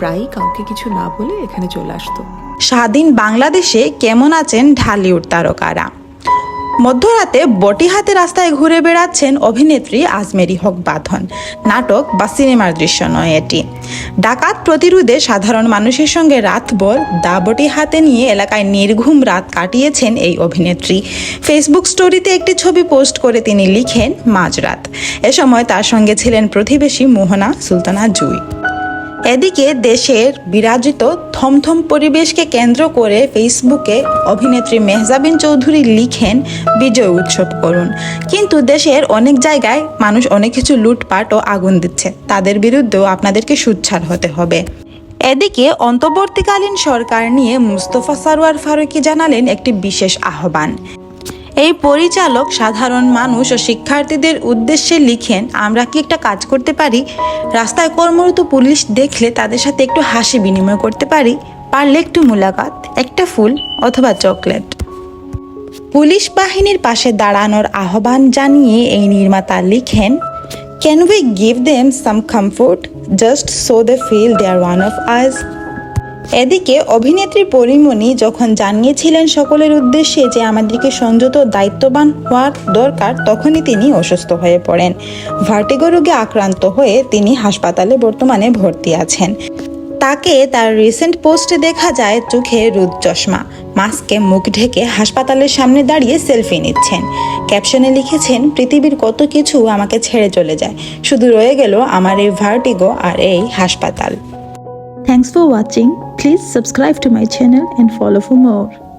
প্রায়ই কাউকে কিছু না বলে এখানে চলে আসতো। স্বাধীন বাংলাদেশে কেমন আছেন ঢালিউড তারকারা? মধ্যরাতে বটি হাতে রাস্তায় ঘুরে বেড়াচ্ছেন অভিনেত্রী আজমেরি হক বাঁধন। নাটক বা সিনেমার দৃশ্য নয় এটি। ডাকাত প্রতিরোধে সাধারণ মানুষের সঙ্গে রাতভর দা বটি হাতে নিয়ে এলাকায় নির্ঘুম রাত কাটিয়েছেন এই অভিনেত্রী। ফেসবুক স্টোরিতে একটি ছবি পোস্ট করে তিনি লিখেন, মাঝরাত। এ সময় তার সঙ্গে ছিলেন প্রতিবেশী মোহনা সুলতানা জুই। এদিকে দেশের বিরাজিত থমথম পরিবেশকে কেন্দ্র করে ফেসবুকে অভিনেত্রী মেহজাবিন চৌধুরী লিখেন, বিজয় উৎসব করুন। কিন্তু দেশের অনেক জায়গায় মানুষ অনেক কিছু লুটপাট ও আগুন দিচ্ছে। তাদের বিরুদ্ধেও আপনাদেরকে সুচ্ছার হতে হবে। এদিকে অন্তর্বর্তীকালীন সরকার নিয়ে মুস্তফা সারোয়ার ফারুকি জানালেন একটি বিশেষ আহ্বান। এই পরিচালক সাধারণ মানুষ ও শিক্ষার্থীদের উদ্দেশ্যে লিখেন, আমরা কি একটা কাজ করতে পারি? রাস্তায় কর্মরত পুলিশ দেখলে তাদের সাথে একটু হাসি বিনিময় করতে পারি? পারলে একটু মুলাকাত, একটা ফুল অথবা চকলেট। পুলিশ বাহিনীর পাশে দাঁড়ানোর আহ্বান জানিয়ে এই নির্মাতা লিখেন can we give them some comfort just so they feel they are one of us এদিকে অভিনেত্রী পরিমণি যখন জানিয়েছিলেন সকলের উদ্দেশ্যে যে আমাদেরকে সংযত দায়িত্ববান হওয়ার দরকার, তখনই তিনি অসুস্থ হয়ে পড়েন। ভার্টিগো রোগে আক্রান্ত হয়ে তিনি হাসপাতালে বর্তমানে ভর্তি আছেন। তাকে তার রিসেন্ট পোস্টে দেখা যায়, চোখে রুদ চশমা, মাস্কে মুখ ঢেকে হাসপাতালের সামনে দাঁড়িয়ে সেলফি নিচ্ছেন। ক্যাপশনে লিখেছেন, পৃথিবীর কত কিছু আমাকে ছেড়ে চলে যায়। শুধু রয়ে গেল আমার এই ভার্টিগো আর এই হাসপাতাল। Thanks for watching. Please subscribe to my channel and follow for more.